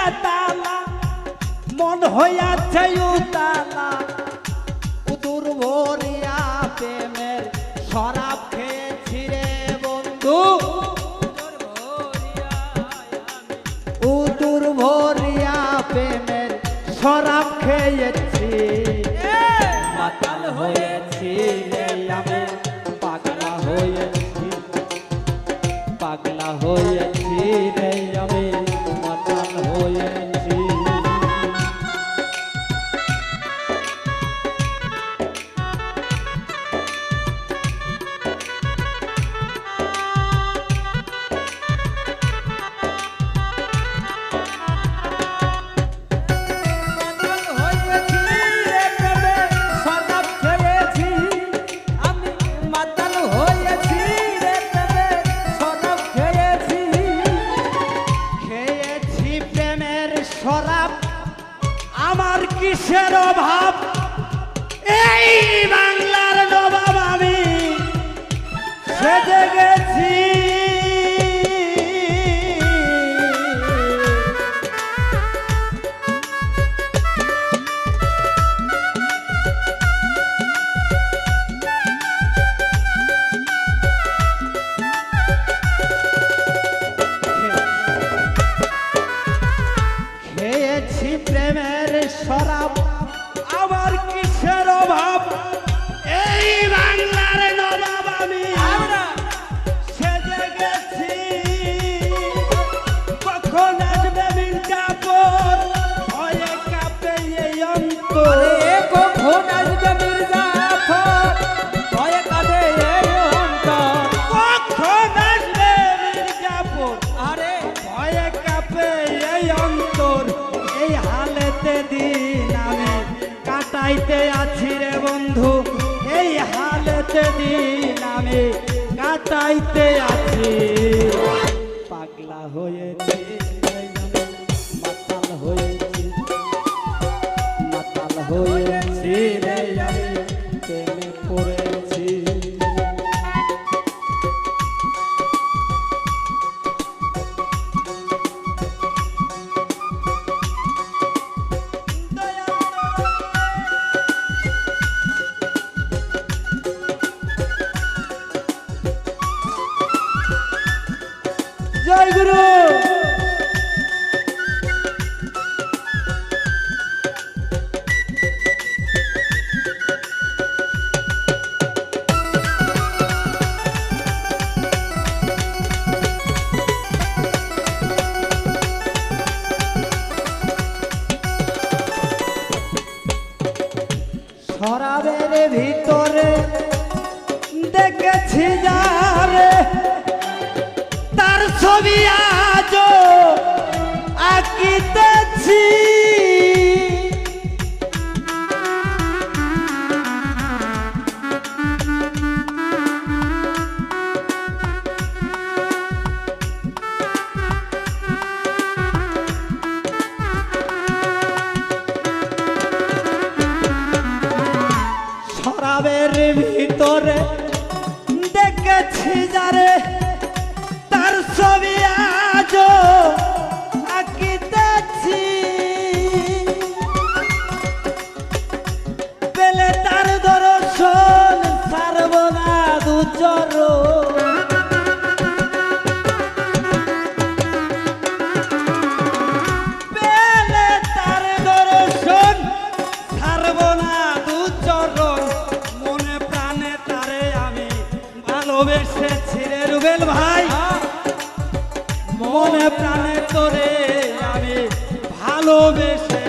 বেতালা মন হইয়াছে উতালা। উদুর ভরিয়া প্রেমের শরাব খেয়েছি রে বন্ধু। উদুর ভরিয়া প্রেমের শরাব খেয়েছি। মাতাল হয়েছি রে আমি পাগলা হয়েছি। কিসের অভাব প্রেমের শরাব আমার কিসের অভাব? এই বাংলার নবাব আমি। সেজে গেছি কখন আসবে মির্জাপুর? ভয়ে কাঁপে এই অন্তর। কখন আসবে মির্জাফর ভয়ে কাঁদে এই অন্তর। কখন আসবে মির্জাপুর? আরে। ভয়ে দিন আমি কাটাইতে আছি রে বন্ধু। এই হালেতে দিন আমি কাটাইতে আছি। পাগলা হয়েছে জয় গুরু। শরাবের ভিতরে দেখেছি যারে তার ছবি আজ আঁকিতেছি ভিতরে রুবেল ভাই মনে প্রাণে তোরে আমি ভালোবেসে